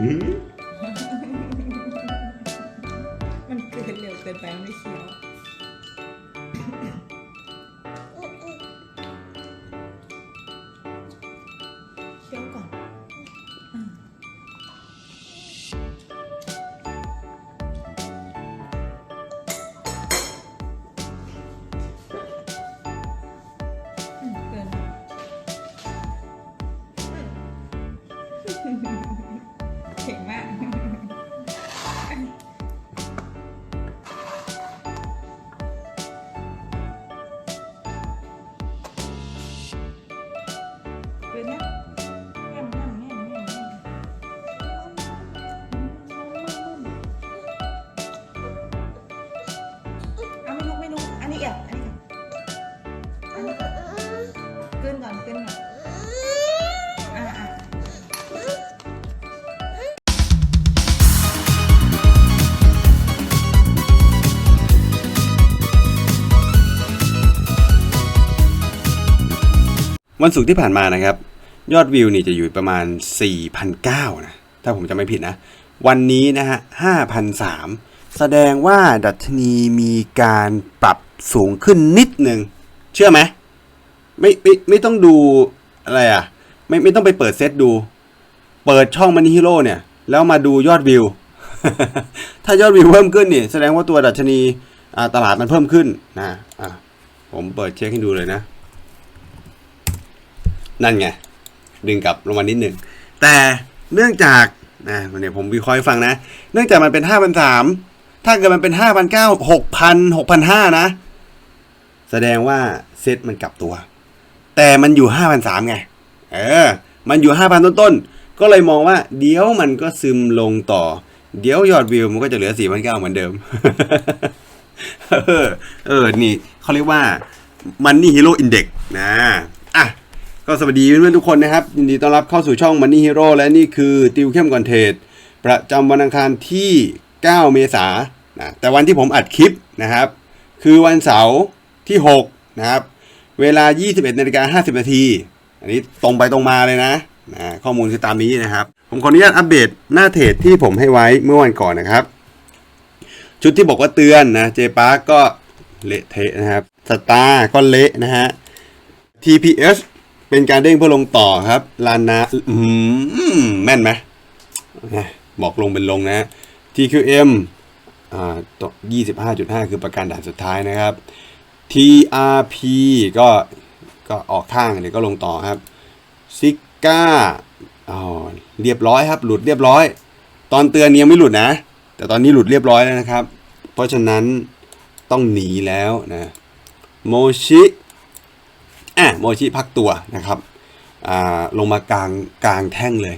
มันเกินเร็วเกินไปไม่เคี้ยว วันศุกร์ที่ผ่านมานะครับ ยอดวิวนี่จะอยู่ประมาณ4,900นะ ถ้าผมจำไม่ผิดนะ วันนี้นะฮะ5,300แสดงว่าดัชนีมีการปรับสูงขึ้นนิดหนึ่ง เชื่อไหมไม่ไม่ไม่ต้องดูอะไรอะ ไม่ไม่ต้องไปเปิดเซตดู เปิดช่องมันนี่ฮีโร่เนี่ย แล้วมาดูยอดวิว ถ้ายอดวิวเพิ่มขึ้นเนี่ยแสดงว่าตัวดัชนีตลาดมันเพิ่มขึ้นนะอะผมเปิดเช็คให้ดูเลยนะ นั่นไง ดึงกลับลงมานิดหนึ่ง แต่เนื่องจากนะเนี่ยผมวิเคราะห์ให้ฟังนะ เนื่องจากมันเป็นห้าพันสามถ้าเกิดมันเป็นห้าพันเก้าหกพันหกพันห้านะ แสดงว่าเซตมันกลับตัว แต่มันอยู่ห้าพันสามไง เออ มันอยู่ห้าพันต้นๆ ก็เลยมองว่า เดี๋ยวมันก็ซึมลงต่อ เดี๋ยวยอดวิวมันก็จะเหลือสี่พันเก้าเหมือนเดิม เออ เออ นี่เขาเรียกว่ามันนี่ฮีโร่อินเด็กนะ อะ ก็สวัสดีเพื่อนๆทุกคนนะครับยินดีต้อนรับเข้าสู่ช่อง Money Hero และนี่คือติวเข้มก่อนเทรดประจำวันอังคารที่ 9 เมษายนนะแต่วันที่ผมอัดคลิปนะครับ คือวันเสาร์ที่ 6 นะครับ เวลา 21นาฬิกา50นาทีอันนี้ตรงไปตรงมาเลยนะนะข้อมูลคือตามนี้นะครับ ผมขออนุญาตอัปเดตหน้าเทรดที่ผมให้ไว้เมื่อวันก่อนนะครับ ชุดที่บอกว่าเตือนนะเจปาร์กก็เละเทะนะครับสตาร์ก็เละนะฮะ TPS เป็นการเด้งเพื่อลงต่อครับ ลานาอืมแม่นไหมบอกลงเป็นลงนะ TQM อ่ายี่สิบห้าจุดห้าคือประกันด่านสุดท้ายนะครับ TRP ก็ก็ออกข้างเดี๋ยวก็ลงต่อครับซิก้าอ๋อเรียบร้อยครับ หลุดเรียบร้อย ตอนเตือนยังไม่หลุดนะ แต่ตอนนี้หลุดเรียบร้อยแล้วนะครับ เพราะฉะนั้นต้องหนีแล้วนะโมชิ อะโมชิพักตัวนะครับลงมากลางกลางแท่งเลย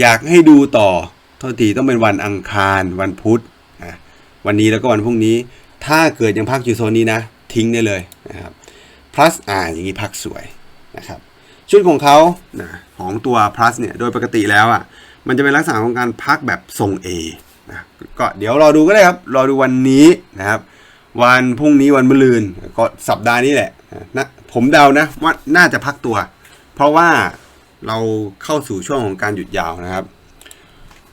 อยากให้ดูต่อโทษทีต้องเป็นวันอังคารวันพุธนะวันนี้แล้วก็วันพรุ่งนี้ ถ้าเกิดยังพักอยู่โซนนี้นะ ทิ้งได้เลยนะครับ plus อ่าอย่างนี้พักสวยนะครับ ชุดของเขานะของตัว plus เนี่ยโดยปกติแล้วอะมันจะเป็นลักษณะของการพักแบบทรง A นะก็เดี๋ยวรอดูก็ได้ครับ รอดูวันนี้นะครับ วันพรุ่งนี้วันมะรืนก็สัปดาห์นี้แหละนะผมเดานะว่าน่าจะพักตัว เพราะว่าเราเข้าสู่ช่วงของการหยุดยาวนะครับ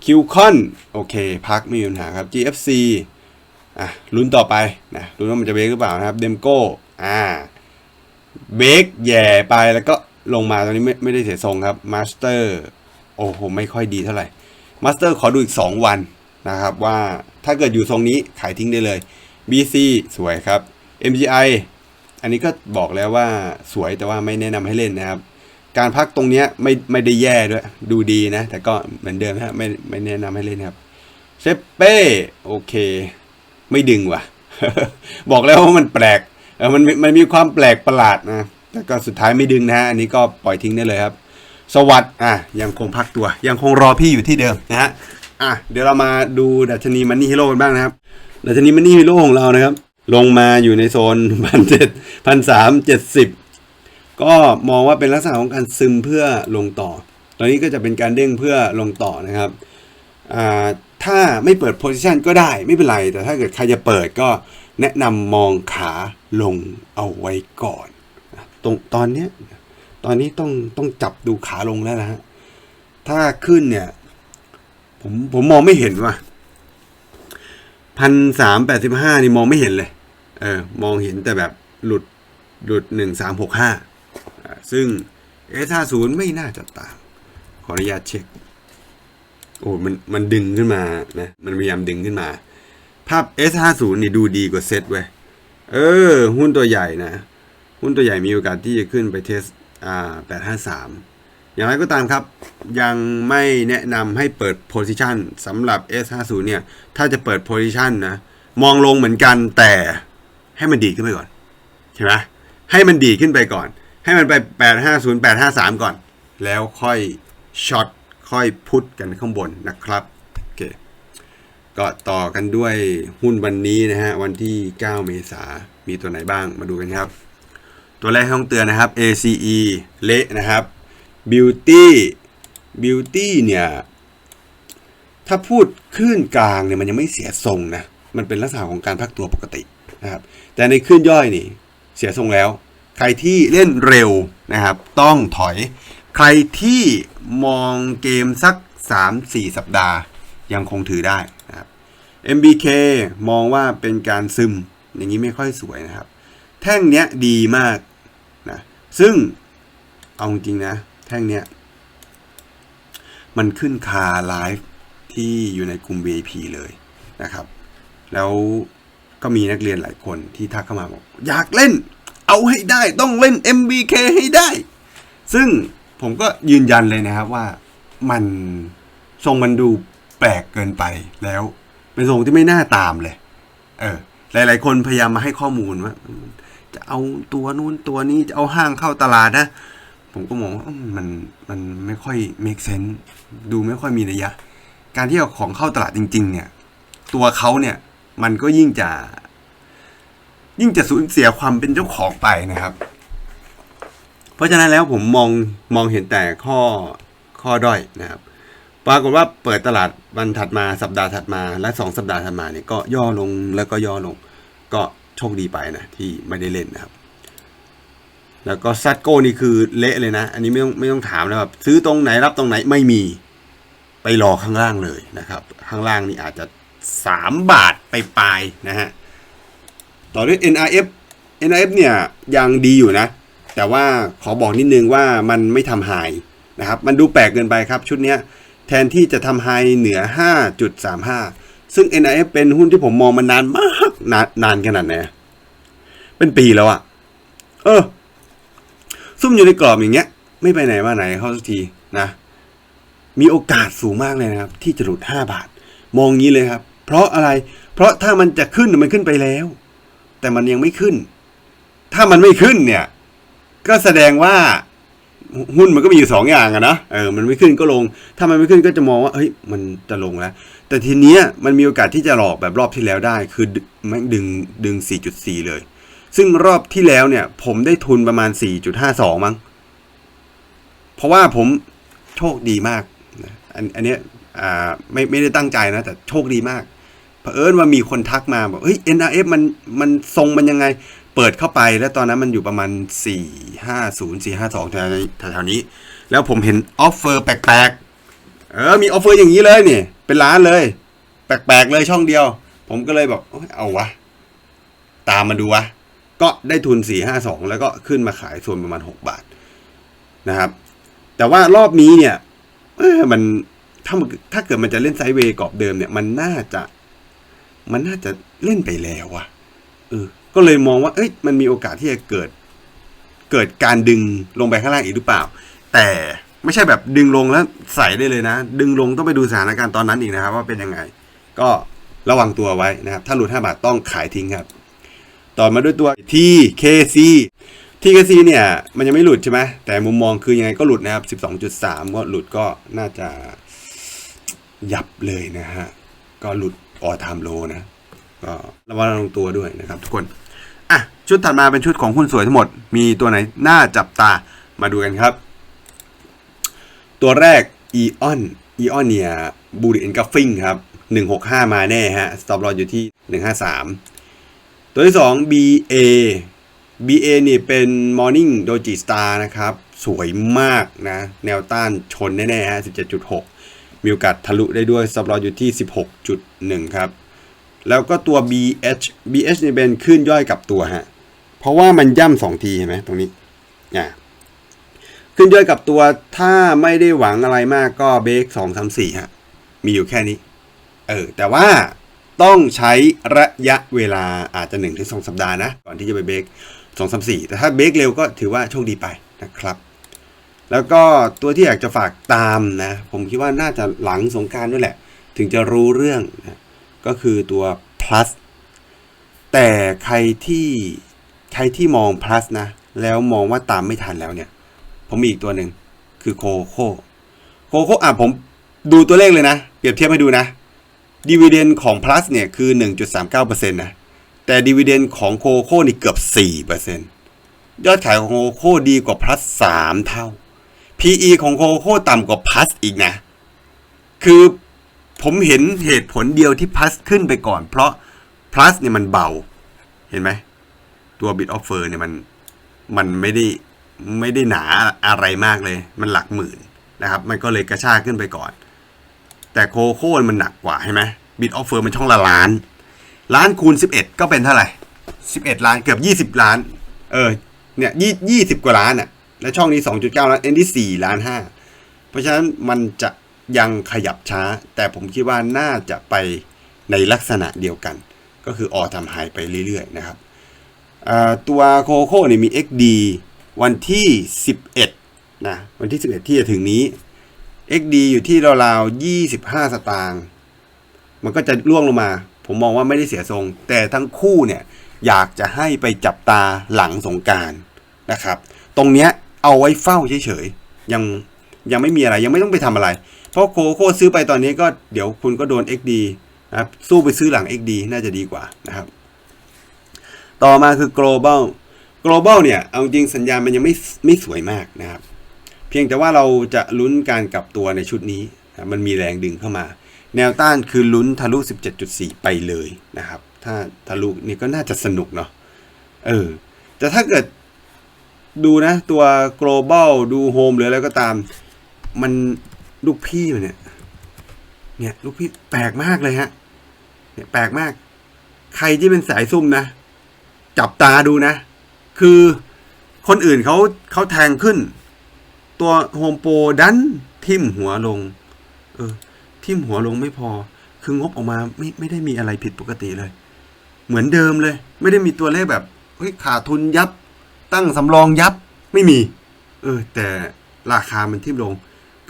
คิวคอนโอเค พักไม่มีปัญหาครับ GFC อะลุ้นต่อไปนะลุ้นว่ามันจะเบรกหรือเปล่านะครับเดมโก้อ่าเบรกแย่ไปแล้วก็ลงมาตอนนี้ไม่ไม่ได้เสียทรงครับมาสเตอร์โอ้โหไม่ค่อยดีเท่าไหร่มาสเตอร์ขอดูอีก 2 วันนะครับว่าถ้าเกิดอยู่ทรงนี้ขายทิ้งได้เลย BC สวยครับ MGI อันนี้ก็บอกแล้วว่าสวยแต่ว่าไม่แนะนำให้เล่นนะครับ การพักตรงเนี้ยไม่ไม่ได้แย่ด้วย ดูดีนะ แต่ก็เหมือนเดิมฮะไม่ไม่แนะนำให้เล่นครับเซเป้โอเค ไม่ดึงว่ะ บอกแล้วว่ามันแปลกเออมันมันมีความแปลกประหลาดนะแต่ก็สุดท้ายไม่ดึงนะฮะอันนี้ก็ปล่อยทิ้งได้เลยครับ สวัสดอะยังคงพักตัว ยังคงรอพี่อยู่ที่เดิมนะฮะอะเดี๋ยวเรามาดูดัชนีมันนี่ฮีโร่กันบ้างนะครับดัชนีมันนี่ฮีโร่ของเรานะครับ ลงมาอยู่ในโซนพันเจ็ดพันสามเจ็ดสิบก็มองว่าเป็นลักษณะของการซึมเพื่อลงต่อ ตอนนี้ก็จะเป็นการเด้งเพื่อลงต่อนะครับ ถ้าไม่เปิดโพซิชันก็ได้ไม่เป็นไร แต่ถ้าเกิดใครจะเปิดก็แนะนำมองขาลงเอาไว้ก่อน ตรงตอนนี้ตอนนี้ต้องต้องจับดูขาลงแล้วนะฮะ ถ้าขึ้นเนี่ย ผมผมมองไม่เห็นว่ะ พันสามแปดสิบห้านี่มองไม่เห็นเลย เออ มองเห็นแต่แบบหลุดหลุดหนึ่งสามหกห้าซึ่งเอสห้าศูนย์ไม่น่าจะตาม ขออนุญาตเช็ค โอ้ มันมันดึงขึ้นมานะ มันพยายามดึงขึ้นมา ภาพ S50 นี่ดูดีกว่าเซตเว้ย เออ หุ้นตัวใหญ่นะ หุ้นตัวใหญ่มีโอกาสที่จะขึ้นไปเทสอ่า853 อย่างไรก็ตามครับ ยังไม่แนะนำให้เปิด position สำหรับ S50 เนี่ย ถ้าจะเปิด position นะ มองลงเหมือนกันแต่ให้มันดีขึ้นไปก่อน ใช่ไหมให้มันดีขึ้นไปก่อน ให้มันไป 850 853 ก่อน แล้วค่อยช็อตค่อยพุทกันข้างบนนะครับโอเคก็ต่อกันด้วยหุ้นวันนี้นะฮะ วันที่ 9 เมษามีตัวไหนบ้างมาดูกันครับ ตัวแรกต้องเตือนนะครับ ACE เละนะครับ Beauty Beauty เนี่ย ถ้าพูดคลื่นกลางเนี่ยมันยังไม่เสียทรงนะ มันเป็นลักษณะของการพักตัวปกตินะครับ แต่ในคลื่นย่อยนี่ เสียทรงแล้ว ใครที่เล่นเร็วนะครับ ต้องถอย ใครที่มองเกมสัก 3-4 สัปดาห์ ยังคงถือได้นะครับ MBK มองว่าเป็นการซึม อย่างนี้ไม่ค่อยสวยนะครับ แท่งเนี้ยดีมากนะ ซึ่งเอาจริงนะ ท่งเนี้ย มันขึ้นคาไลฟ์ที่อยู่ในกลุ่ม VIP เลยนะครับ แล้วก็มีนักเรียนหลายคนที่ทักเข้ามาบอก อยากเล่น เอาให้ได้ต้องเล่น MBK ให้ได้ ซึ่งผมก็ยืนยันเลยนะครับว่ามันทรงมันดูแปลกเกินไปแล้ว เป็นทรงที่ไม่น่าตามเลย เออ หลาย ๆ คนพยายามมาให้ข้อมูลว่าจะเอาตัวนู้นตัวนี้จะเอาห้างเข้าตลาดนะ ผมก็มองว่ามมันมันไม่ค่อย make sense ดูไม่ค่อยมีนัยยะ การที่เอาของเข้าตลาดจริง ๆ เนี่ย ตัวเขาเนี่ยมันก็ยิ่งจะ ยิ่งจะสูญเสียความเป็นเจ้าของไปนะครับ เพราะฉะนั้นแล้วผมมองมองเห็นแต่ข้อข้อด้อยนะครับ ปรากฏว่าเปิดตลาดวันถัดมาสัปดาห์ถัดมา และสองสัปดาห์ถัดมาเนี่ยก็ย่อลงแล้วก็ย่อลง ก็โชคดีไปนะที่ไม่ได้เล่นนะครับ แล้วก็ซัดโก้นี่คือเละเลยนะ อันนี้ไม่ต้องไม่ต้องถามนะแบบซื้อตรงไหนรับตรงไหนไม่มี ไปรอข้างล่างเลยนะครับ ข้างล่างนี่อาจจะสามบาทไปปลายนะฮะ ต่อด้วย NRF NRF เนี่ยยังดีอยู่นะ แต่ว่าขอบอกนิดนึงว่ามันไม่ทำไฮนะครับ มันดูแปลกเกินไปครับชุดนี้แทนที่จะทำไฮเหนือ 5.35 ซึ่ง NRF เป็นหุ้นที่ผมมองมานานมากนานนานขนาดไหนเป็นปีแล้วอะเออ ซุ่มอยู่ในกรอบอย่างเงี้ย ไม่ไปไหนมาไหนเข้าสักทีนะ มีโอกาสสูงมากเลยนะครับ ที่จะหลุด 5 บาท มองงี้เลยครับ เพราะอะไร เพราะถ้ามันจะขึ้นมันขึ้นไปแล้ว แต่มันยังไม่ขึ้น ถ้ามันไม่ขึ้นเนี่ย ก็แสดงว่าหุ้นมันก็มีอยู่สองอย่างอะนะเออมันไม่ขึ้นก็ลง ถ้ามันไม่ขึ้นก็จะมองว่าเฮ้ยมันจะลงแล้ว แต่ทีเนี้ยมันมีโอกาสที่จะหลอกแบบรอบที่แล้วได้ คือแม่งดึงดึง 4.4 เลย ซึ่งรอบที่แล้วเนี่ย ผมได้ทุนประมาณ 4.52 มั้ง เพราะว่าผมโชคดีมากนะอันอันเนี้ยอ่าไม่ไม่ได้ตั้งใจนะ แต่โชคดีมากเผอิญว่ามีคนทักมาบอกเฮ้ย NRF มันมันทรงมันยังไง เปิดเข้าไปแล้วตอนนั้นมันอยู่ประมาณ 4 5 0 4 5 2แถวๆแถวๆนี้ แล้วผมเห็นออฟเฟอร์แปลกๆ เออ มีออฟเฟอร์อย่างนี้เลยนี่ เป็นล้านเลย แปลกๆเลยช่องเดียว ผมก็เลยบอกเอาวะ ตามมาดูวะ ก็ได้ทุน 4 5 2 แล้วก็ขึ้นมาขายส่วนประมาณ 6 บาทนะครับ แต่ว่ารอบนี้เนี่ยมันถ้ามันถ้าเกิดมันจะเล่นไซด์เวย์กรอบเดิมเนี่ย มันน่าจะ มันน่าจะเล่นไปแล้วอะเออ ก็เลยมองว่า เอ้ย มันมีโอกาสที่จะเกิด เกิดการดึงลงไปข้างล่างอีกหรือเปล่า แต่ไม่ใช่แบบดึงลงแล้วใส่ได้เลยนะ ดึงลงต้องไปดูสถานการณ์ตอนนั้นอีกนะครับ ว่าเป็นยังไง ก็ระวังตัวไว้นะครับ ถ้าหลุด5บาทต้องขายทิ้งครับ ต่อมาด้วยตัว TKC TKC เนี่ยมันยังไม่หลุดใช่ไหมแต่มุมมองคือยังไงก็หลุดนะครับ 12.3 ก็หลุดก็น่าจะยับเลยนะฮะ ก็หลุดออทามโลนะ ก็ระวังลงตัวด้วยนะครับทุกคน อะ ชุดถัดมาเป็นชุดของหุ้นสวยทั้งหมด มีตัวไหนน่าจับตามาดูกันครับ ตัวแรก e o n e o n เนี่ยบูริเอ็นกัฟฟิงครับ 165 มาแน่ฮะ สต็อปลออยู่ที่ 153 ตัวที่2 BA BA นี่เป็น Morning Doji Star นะครับ สวยมากนะ แนวต้านชนแน่ๆฮะ17.6 มีโอกาสทะลุได้ด้วยสต็อปลออยู่ที่ 16.1 ครับ แล้วก็ตัว BH BH นี่เป็นขึ้นย่อยกับตัวฮะ เพราะว่ามันย่ำสองทีเห็นไหมตรงนี้อ่าขึ้นย่อยกับตัวถ้าไม่ได้หวังอะไรมากก็เบรกสองสามสี่ฮะ มีอยู่แค่นี้ เออ แต่ว่า ต้องใช้ระยะเวลาอาจจะหนึ่งถึงสองสัปดาห์นะ ก่อนที่จะไปเบรกสองสามสี่แต่ถ้าเบรกเร็วก็ถือว่าโชคดีไปนะครับ แล้วก็ตัวที่อยากจะฝากตามนะ ผมคิดว่าน่าจะหลังสงการด้วยแหละ ถึงจะรู้เรื่องนะก็คือตัว plus แต่ใครที่ใครที่มอง plus นะ แล้วมองว่าตามไม่ทันแล้วเนี่ย ผมมีอีกตัวหนึ่งคือโคโค่โคโค่อะผมดูตัวเลขเลยนะ เปรียบเทียบให้ดูนะ ดีเวเดนของ plus เนี่ยคือ 1.39%นะ แต่ดีเวเดนของโคโค่นี่เกือบ 4%ยอดขายของโคโค่ดีกว่า plus 3 เท่า PE ของโคโค่ต่ำกว่า plus อีกนะ คือผมเห็นเหตุผลเดียวที่ plus ขึ้นไปก่อน เพราะ plus เนี่ยมันเบา เห็นไหม ตัว bid offer เนี่ยมัน มันไม่ได้ ไม่ได้หนาอะไรมากเลย มันหลักหมื่นนะครับ มันก็เลยกระชากขึ้นไปก่อน แต่โคโค่มันหนักกว่าใช่ไหม bid offer มันช่องละล้าน ล้านคูณ 11 ก็เป็นเท่าไหร่ 11 ล้านเกือบ 20 ล้าน เออ เนี่ยยี่ยี่สิบกว่าล้านอะ่ะ แล้วช่องนี้ 2.9 ล้าน เอ็นที่4ล้าน 5 เพราะฉะนั้นมันจะยังขยับช้า แต่ผมคิดว่าน่าจะไปในลักษณะเดียวกัน ก็คือออทำไฮไปเรื่อยๆนะครับ ตัวโคโค่เนี่ยมี XD วันที่ 11 นะ วันที่ 11 ที่จะถึงนี้ XD อยู่ที่ราวๆ25 สตางค์มันก็จะล่วงลงมา ผมมองว่าไม่ได้เสียทรง แต่ทั้งคู่เนี่ยอยากจะให้ไปจับตาหลังสงการนะครับ ตรงเนี้ยเอาไว้เฝ้าเฉยๆ ยังยังไม่มีอะไรยังไม่ต้องไปทำอะไร เพราะโคโค่ซื้อไปตอนนี้ก็เดี๋ยวคุณก็โดน XD นะครับสู้ไปซื้อหลัง XD น่าจะดีกว่านะครับ ต่อมาคือ global global เนี่ยเอาจริงสัญญาณมันยังไม่ไม่สวยมากนะครับ พียงแต่ว่าเราจะลุ้นการกลับตัวในชุดนี้ มันมีแรงดึงเข้ามา แนวต้านคือลุ้นทะลุ 17.4 ไปเลยนะครับ ถ้าทะลุนี่ก็น่าจะสนุกเนาะ เออ แต่ถ้าเกิดดูนะ ตัว global ดู home หรืออะไรก็ตาม มันลูกพี่มันเนี่ย เนี่ยลูกพี่แปลกมากเลยฮะ เนี่ยแปลกมาก ใครที่เป็นสายซุ่มนะ จับตาดูนะ คือคนอื่นเขาเขาแทงขึ้น ตัวโฮมโปรดันทิ่มหัวลง เออ ทิ่มหัวลงไม่พอ คืองบออกมาไม่ไม่ได้มีอะไรผิดปกติเลย เหมือนเดิมเลย ไม่ได้มีตัวเลขแบบเฮ้ยขาดทุนยับ ตั้งสำรองยับไม่มี เออ แต่ราคามันทิ่มลง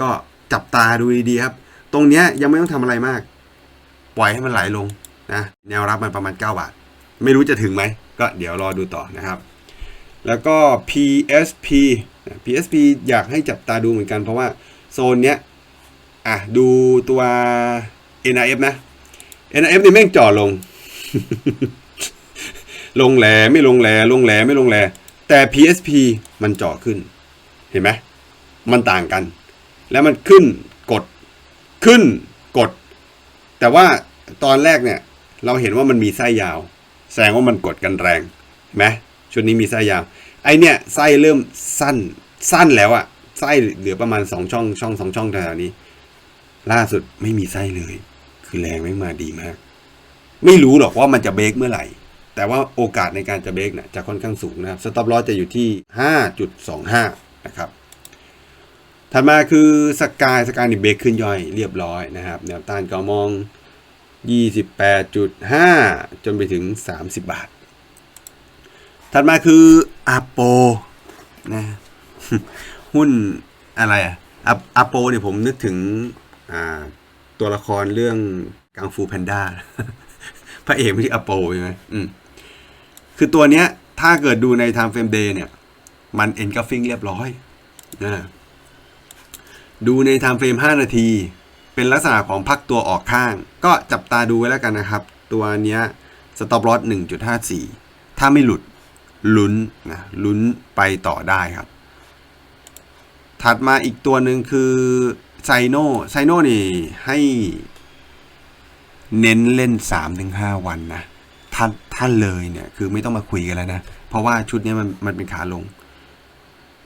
ก็จับตาดูดีๆครับ ตรงเนี้ยยังไม่ต้องทำอะไรมาก ปล่อยให้มันไหลลงนะแนวรับมันประมาณ 9 บาท ไม่รู้จะถึงไหม ก็เดี๋ยวรอดูต่อนะครับ แล้วก็ PSP PSP อยากให้จับตาดูเหมือนกัน เพราะว่าโซนเนี้ยอะดูตัว NRF นะ NRF นี่แม่งจ่อลง ลงแหลไม่ลงแหลลงแหลไม่ลงแหลแต่ PSP มันจ่อขึ้น เห็นไหมมันต่างกัน แล้วมันขึ้นกดขึ้นกด แต่ว่าตอนแรกเนี่ย เราเห็นว่ามันมีไส้ยาว แสดงว่ามันกดกันแรงเห็นไหม ชุดนี้มีไส้ยาว ไอเนี่ยไส้เริ่มสั้นสั้นแล้วอะไส้เหลือประมาณสองช่องช่องสองช่องแถวนี้ ล่าสุดไม่มีไส้เลย คือแรงไม่มาดีมาก ไม่รู้หรอกว่ามันจะเบรกเมื่อไหร่ แต่ว่าโอกาสในการจะเบรกเนี่ยจะค่อนข้างสูงนะครับสต็อปลอสจะอยู่ที่ 5.25 นะครับถัดมาคือสกายสกายนี่เบรกขึ้นย่อยเรียบร้อยนะครับแนวต้านก็มอง 28.5 จนไปถึง 30 บาท ถัดมาคืออาโปนะหุ้นอะไรอะอาโปเนี่ยผมนึกถึงตัวละครเรื่องกังฟูแพนด้าพระเอกไม่ใช่อาโปใช่ไหมอืมคือตัวเนี้ย ถ้าเกิดดูใน time frame day เนี่ย มัน engulfing เรียบร้อยนะดูใน time frame 5นาที เป็นลักษณะของพักตัวออกข้าง ก็จับตาดูไว้แล้วกันนะครับ ตัวเนี้ยสต็อปลอส1.54 ถ้าไม่หลุด ลุ้นนะลุ้นไปต่อได้ครับ ถัดมาอีกตัวหนึ่งคือไซโนไซโนนี่ให้เน้นเล่น 3-5 วันนะถ้าถ้านเลยเนี่ยคือไม่ต้องมาคุยกันแล้วนะ เพราะว่าชุดนี้มันมันเป็นขาลง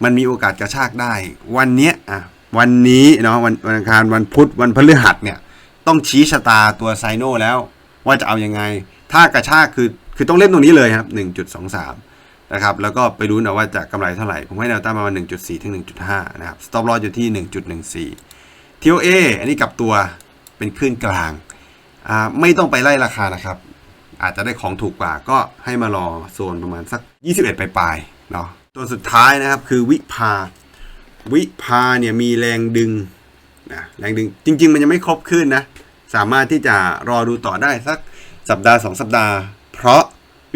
มันมีโอกาสกระชากได้ วันเนี้ยอะวันนี้เนาะวันวันอังคารวันพุธวันพฤหัสเนี่ย ต้องชี้ชะตาตัวไซโนแล้ว ว่าจะเอายังไง ถ้ากระชากคือคือต้องเล่นตรงนี้เลยครับ 1.23 นะครับแล้วก็ไปรู้นะว่าจะกำไรเท่าไหร่ ผมให้แนวต้านประมาณ 1.4 ถึง 1.5 นะครับ stop loss อยู่ที่ 1.14 TOA อันนี้กลับตัวเป็นคลื่นกลางอ่าไม่ต้องไปไล่ราคานะครับ อาจจะได้ของถูกกว่าก็ให้มารอโซนประมาณสัก 21 ปลายๆเนาะตัวสุดท้ายนะครับคือวิภา วิภาเนี่ยมีแรงดึงนะแรงดึงจริง ๆ มันยังไม่ครบขึ้นนะ สามารถที่จะรอดูต่อได้สักสัปดาห์สองสัปดาห์ เพราะ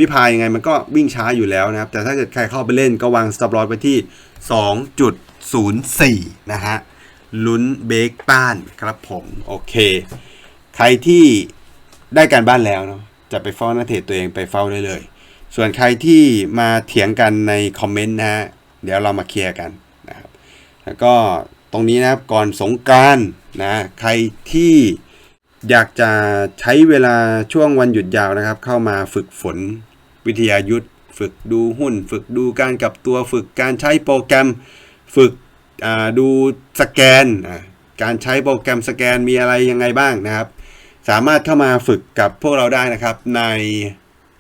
วิภายยังไงมันก็วิ่งช้าอยู่แล้วนะครับ แต่ถ้าเกิดใครเข้าไปเล่นก็วาง stop loss ไปที่ 2.04 นะฮะ ลุ้นเบรกบ้านครับผมโอเค ใครที่ได้การบ้านแล้วเนาะจะไปเฝ้าหน้าเทรดตัวเองไปเฝ้าได้เลย ส่วนใครที่มาเถียงกันในคอมเมนต์นะฮะเดี๋ยวเรามาเคลียร์กันนะครับ แล้วก็ตรงนี้นะครับก่อนสงการนะใครที่อยากจะใช้เวลาช่วงวันหยุดยาวนะครับ เข้ามาฝึกฝน วิทยายุทธฝึกดูหุ้น ฝึกดูการกลับตัวฝึกการใช้โปรแกรม ฝึกดูสแกน การใช้โปรแกรมสแกนมีอะไรยังไงบ้างนะครับ สามารถเข้ามาฝึกกับพวกเราได้นะครับ ใน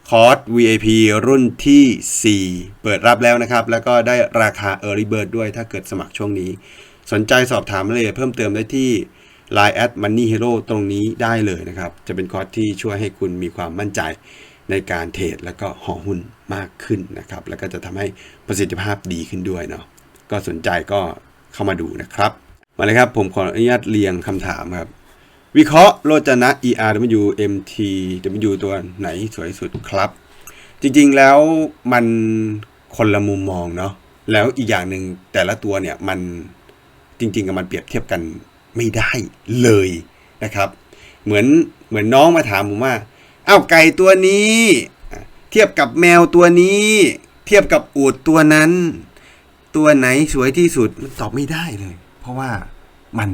คอร์ส VIP รุ่นที่ 4 เปิดรับแล้วนะครับ แล้วก็ได้ราคา Early Bird ด้วยถ้าเกิดสมัครช่วงนี้ สนใจสอบถามรายละเอียดเพิ่มเติมได้ที่ Line at Money Hero ตรงนี้ได้เลยนะครับ จะเป็นคอร์สที่ช่วยให้คุณมีความมั่นใจ ในการเทรดแล้วก็ห่อหุ้นมากขึ้นนะครับ แล้วก็จะทำให้ประสิทธิภาพดีขึ้นด้วยเนาะก็สนใจก็เข้ามาดูนะครับ มาเลยครับผมขออนุญาตเรียงคำถามครับ วิเคราะห์โลจนะ ERW MTW ตัวไหนสวยสุดครับ จริงๆแล้วมันคนละมุมมองเนาะแล้วอีกอย่างหนึ่งแต่ละตัวเนี่ยมันจริงๆกับมันเปรียบเทียบกันไม่ได้เลยนะครับ เหมือนเหมือนน้องมาถามผมว่า อ้าวไก่ตัวนี้ เทียบกับแมวตัวนี้ เทียบกับอูดตัวนั้น ตัวไหนสวยที่สุดมันตอบไม่ได้เลย เพราะว่ามัน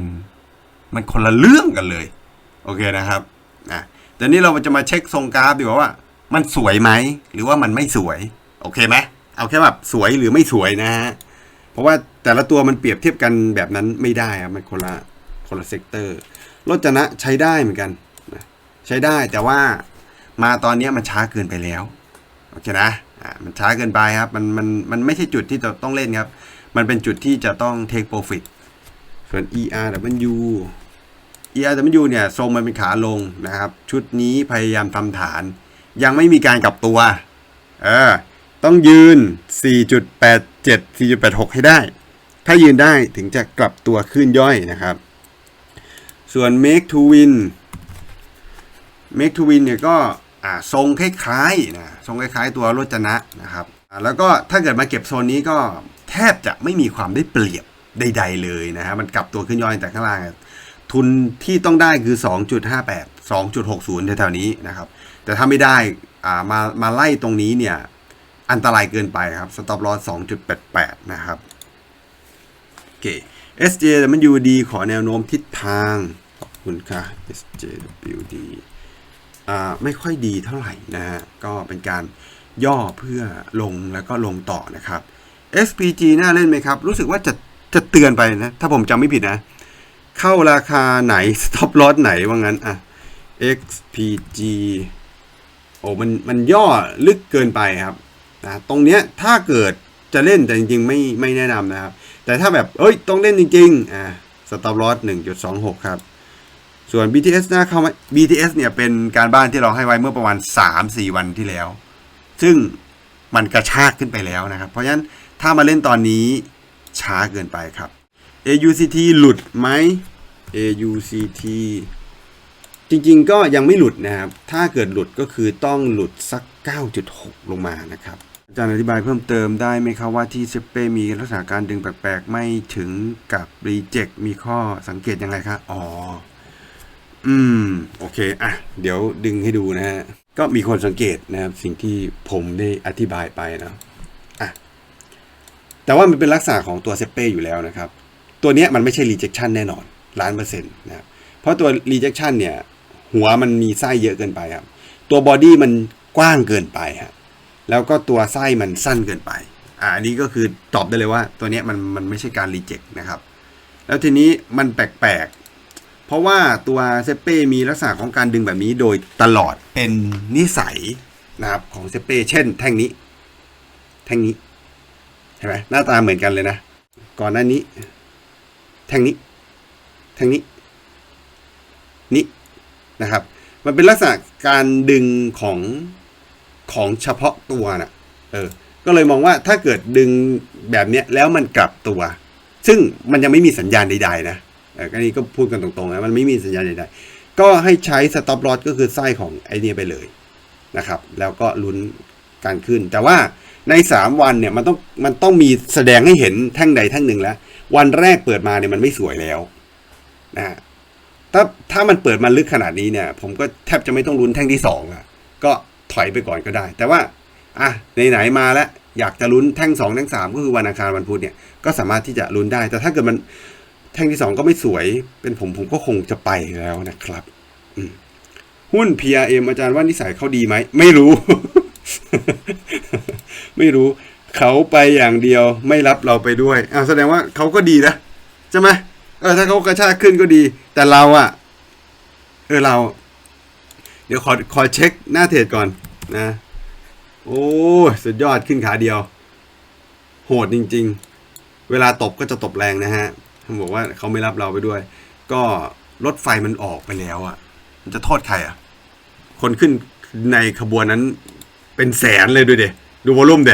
มันคนละเรื่องกันเลย โอเคนะครับอะแต่นี้เราจะมาเช็คทรงกราฟดีกว่าว่า มันสวยไหมหรือว่ามันไม่สวย โอเคไหมเอาแค่แบบสวยหรือไม่สวยนะฮะเพราะว่าแต่ละตัวมันเปรียบเทียบกันแบบนั้นไม่ได้อะมันคนละคนละเซกเตอร์รถจนะใช้ได้เหมือนกันใช้ได้แต่ว่า มาตอนนี้มันช้าเกินไปแล้วโอเคนะอ่ามันช้าเกินไปครับมันมันมันไม่ใช่จุดที่จะต้องเล่นครับ มันเป็นจุดที่จะต้อง take profit ส่วน ERW ERW เนี่ยทรงมันเป็นขาลงนะครับ ชุดนี้พยายามทำฐาน ยังไม่มีการกลับตัวเออต้องยืน 4.87 4.86 ให้ได้ ถ้ายืนได้ถึงจะกลับตัวขึ้นย่อยนะครับ ส่วน make to win make to win เนี่ยก็ ทรงคล้ายๆนะทรงคล้ายๆตัวรจนะนะครับแล้วก็ถ้าเกิดมาเก็บโซนนี้ก็แทบจะไม่มีความได้เปรียบใด ๆ เลยนะฮะมันกลับตัวขึ้นย่อยแต่ข้างล่างทุนที่ต้องได้คือ 2.58 2.60แถวๆนี้นะครับ แต่ถ้าไม่ได้อ่ามามาไล่ตรงนี้เนี่ย อันตรายเกินไปครับ stop loss 2.88 นะครับโอเค SJWD ขอแนวโน้มทิศทาง ขอบคุณค่ะ SJWD ไม่ค่อยดีเท่าไหร่นะฮะก็เป็นการย่อเพื่อลงแล้วก็ลงต่อนะครับ SPG น่าเล่นไหมครับ รู้สึกว่าจะจะเตือนไปนะ ถ้าผมจำไม่ผิดนะ เข้าราคาไหน stop loss ไหนว่างั้นอะ XPG โอ้มันมันย่อลึกเกินไปครับนะตรงเนี้ยถ้าเกิดจะเล่นแต่จริงๆไม่ไม่แนะนำนะครับ แต่ถ้าแบบ เอ้ย ต้องเล่นจริงๆอ่า stop loss 1.26 ครับ ส่วน BTS นะเข้ามา BTS เนี่ยเป็นการบ้านที่เราให้ไว้เมื่อประมาณ 3-4 วันที่แล้ว ซึ่งมันกระชากขึ้นไปแล้วนะครับ เพราะฉะนั้นถ้ามาเล่นตอนนี้ช้าเกินไปครับ AUCT หลุดไหม AUCT จริงๆก็ยังไม่หลุดนะครับ ถ้าเกิดหลุดก็คือต้องหลุดสัก 9.6 ลงมานะครับ อาจารย์อธิบายเพิ่มเติมได้ไหมครับว่าที่เซเป้มีลักษณะการดึงแปลกๆ ไม่ถึงกับรีเจ็คมีข้อสังเกตยังไงครับ อ๋อ อืม โอเค อะ เดี๋ยวดึงให้ดูนะฮะ ก็มีคนสังเกตนะครับ สิ่งที่ผมได้อธิบายไปนะอะ แต่ว่ามันเป็นลักษณะของตัวเซเป้อยู่แล้วนะครับ ตัวเนี้ยมันไม่ใช่ rejection แน่นอนล้านเปอร์เซ็นต์นะครับเพราะตัว rejection เนี่ย หัวมันมีไส้เยอะเกินไปครับ ตัวบอดี้มันกว้างเกินไปฮะแล้วก็ตัวไส้มันสั้นเกินไป อ่าอันนี้ก็คือตอบได้เลยว่า ตัวเนี้ยมันมันไม่ใช่การ reject นะครับ แล้วทีนี้มันแปลก เพราะว่าตัวเซเป้มีลักษณะของการดึงแบบนี้โดยตลอดเป็นนิสัยนะครับของเซเป้เช่น แท่งนี้ แท่งนี้เห็นไหมหน้าตาเหมือนกันเลยนะ ก่อนหน้านี้ แท่งนี้ แท่งนี้ นี่นะครับ มันเป็นลักษณะการดึงของของเฉพาะตัวนะ่ะ เออ ก็เลยมองว่าถ้าเกิดดึงแบบเนี้ยแล้วมันกลับตัว ซึ่งมันยังไม่มีสัญญาณใดๆนะ อันนี้ก็พูดกันตรงๆนะมันไม่มีสัญญาณใดๆ ก็ให้ใช้สต็อปลอสก็คือไส้ของไอเนี้ยไปเลยนะครับ แล้วก็ลุ้นการขึ้น แต่ว่าใน 3 วันเนี่ยมันต้องมันต้องมีแสดงให้เห็นแท่งใดแท่งหนึ่งแล้ว วันแรกเปิดมาเนี่ยมันไม่สวยแล้วนะถ้าถ้ามันเปิดมาลึกขนาดนี้เนี่ย ผมก็แทบจะไม่ต้องลุ้นแท่งที่สองอะก็ถอยไปก่อนก็ได้ แต่ว่าอะไหนๆมาแล้วอยากจะลุ้นแท่งสองแท่งสามก็คือวันอังคารวันพุธเนี่ยก็สามารถที่จะลุ้นได้ แต่ถ้าเกิดมัน แท่งที่สองก็ไม่สวย เป็นผมผมก็คงจะไปแล้วนะครับหุ้น PRM อาจารย์ว่านิสัยเขาดีไหม ไม่รู้ ไม่รู้ เขาไปอย่างเดียวไม่รับเราไปด้วยอ้าวแสดงว่าเขาก็ดีนะใช่ไหมเออถ้าเขากระชากขึ้นก็ดี แต่เราอะเออเรา เดี๋ยวขอขอเช็คหน้าเทรดก่อนนะ โอ้สุดยอดขึ้นขาเดียว โหดจริง ๆ เวลาตบก็จะตบแรงนะฮะ เขาบอกว่าเขาไม่รับเราไปด้วย ก็รถไฟมันออกไปแล้วอะ่ะ มันจะโทษใครอะ่ะ คนขึ้นในขบวนนั้นเป็นแสนเลยดูเดดูวอลลุ่มเด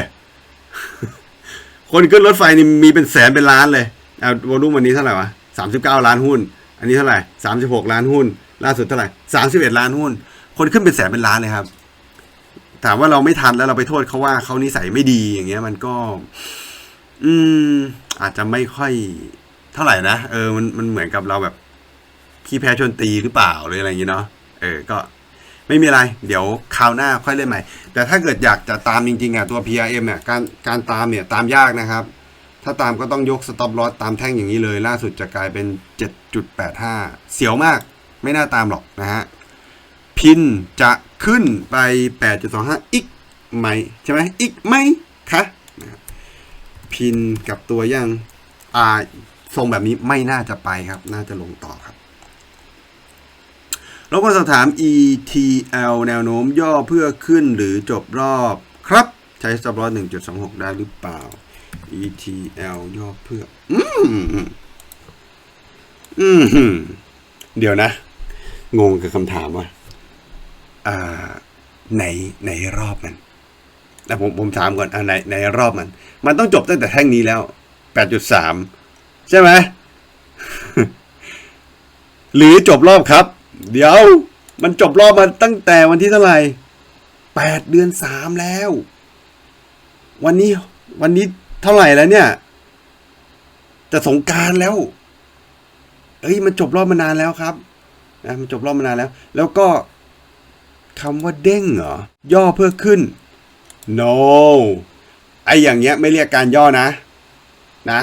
คนขึ้นรถไฟนี่มีเป็นแสนเป็นล้านเลยเอาวอลลุ่มวันนี้เท่าไหร่วะสามสิบเก้าล้านหุ้น อันนี้เท่าไหร่สามสิบหกล้านหุ้น ล่าสุดเท่าไหร่สามสิบเอ็ดล้านหุ้น คนขึ้นเป็นแสนเป็นล้านเลยครับ ถามว่าเราไม่ทันแล้วเราไปโทษเขาว่าเขานิสัยไม่ดีอย่างเงี้ย มันก็ อืม อาจจะไม่ค่อย เท่าไหร่นะเออมันมันเหมือนกับเราแบบขี้แพ้ชวนตีหรือเปล่าหรืออะไรอย่างงี้เนาะเออก็ไม่มีอะไร เดี๋ยวคราวหน้าค่อยเล่นใหม่ แต่ถ้าเกิดอยากจะตามจริงๆอะตัว PRM เนี่ยการการตามเนี่ยตามยากนะครับ ถ้าตามก็ต้องยกสต็อปลอสตามแท่งอย่างนี้เลย ล่าสุดจะกลายเป็น 7.85 เสียวมาก ไม่น่าตามหรอกนะฮะพินจะขึ้นไป 8.25 อีกไหมใช่ไหมอีกไหมคะพินกับตัวยังอ่า ทรงแบบนี้ไม่น่าจะไปครับ น่าจะลงต่อครับแล้วก็สอบถาม ETL แนวโน้มย่อเพื่อขึ้นหรือจบรอบครับ ใช้ stop loss 1.26 ได้หรือเปล่า ETL ย่อเพื่อ อืมอืมเดี๋ยวนะ งงกับคำถามว่าอ่าในในรอบมันแต่ผมผมถามก่อนอ่าในในรอบมัน มันต้องจบตั้งแต่แท่งนี้แล้ว 8.3 ใช่ไหมหรือจบรอบครับ เดี๋ยวมันจบรอบมาตั้งแต่วันที่เท่าไหร่แปดเดือนสามแล้ว วันนี้วันนี้เท่าไหร่แล้วเนี่ย จะสงการแล้ว เอ้ยมันจบรอบมานานแล้วครับนะมันจบรอบมานานแล้ว แล้วก็คำว่าเด้งเหรอย่อเพื่อขึ้น no ไออย่างเงี้ยไม่เรียกการย่อนะ นะ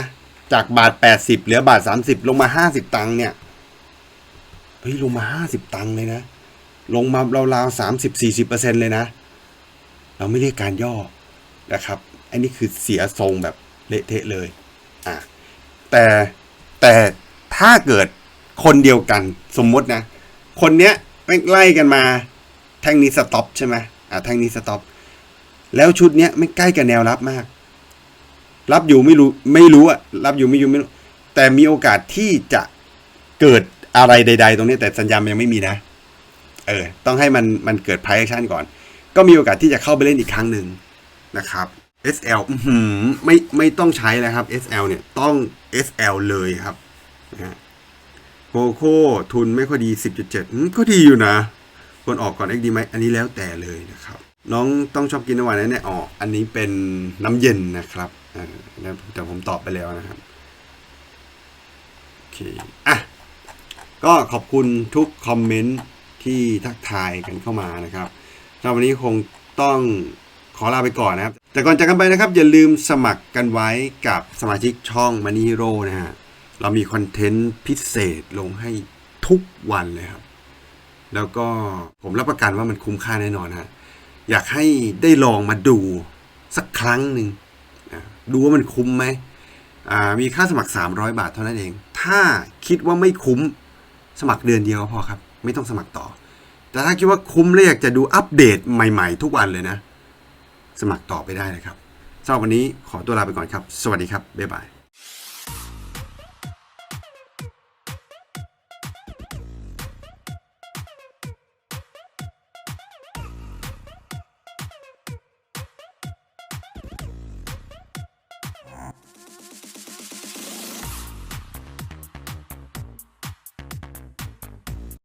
จากบาทแปดสิบเหลือบาทสามสิบลงมาห้าสิบตังค์เนี่ยเฮ้ยลงมาห้าสิบตังค์เลยนะ ลงมาราวๆสามสิบสี่สิบเปอร์เซ็นเลยนะ เราไม่เรียกการย่อนะครับ อันนี้คือเสียทรงแบบเละเทะเลยอะแต่แต่ถ้าเกิดคนเดียวกันสมมตินะ คนเนี้ยไม่ไล่กันมาแท่งนี้สต็อปใช่ไหมอะแท่งนี้สต็อปแล้วชุดเนี้ยไม่ใกล้กับแนวรับมาก รับอยู่ไม่รู้ไม่รู้อะรับอยู่ไม่อยู่ไม่รู้แต่มีโอกาสที่จะเกิดอะไรใด ๆ ตรงนี้ แต่สัญญาณมันยังไม่มีนะ เออ ต้องให้มันมันเกิด price action ก่อน ก็มีโอกาสที่จะเข้าไปเล่นอีกครั้งหนึ่งนะครับ SL อื้อหือไม่ไม่ต้องใช้แล้วครับ SL เนี่ยต้อง SL เลยครับนะฮะโคโค่ทุนไม่ค่อยดี 10.7ก็ดีอยู่นะควรออกก่อน XD ไหมอันนี้แล้วแต่เลยนะครับ น้องต้องชอบกินน้ำหวานแน่ๆออกอันนี้เป็นน้ำเย็นนะครับ แต่ผมตอบไปแล้วนะครับโอเคอะก็ขอบคุณทุกคอมเมนต์ที่ทักทายกันเข้ามานะครับสำหรับวันนี้คงต้องขอลาไปก่อนนะครับ แต่ก่อนจากกันไปนะครับ อย่าลืมสมัครกันไว้กับสมาชิกช่อง Money Hero นะฮะเรามีคอนเทนต์พิเศษลงให้ทุกวันเลยครับ แล้วก็ผมรับประกันว่ามันคุ้มค่าแน่นอนฮะอยากให้ได้ลองมาดูสักครั้งหนึ่ง ดูว่ามันคุ้มไหมอ่ามีค่าสมัคร 300 บาทเท่านั้นเอง ถ้าคิดว่าไม่คุ้มสมัครเดือนเดียวพอครับ ไม่ต้องสมัครต่อ แต่ถ้าคิดว่าคุ้มและอยากจะดูอัปเดตใหม่ๆ ทุกวันเลยนะ สมัครต่อไปได้นะครับสำหรับวันนี้ขอตัวลาไปก่อนครับ สวัสดีครับ บ๊ายบาย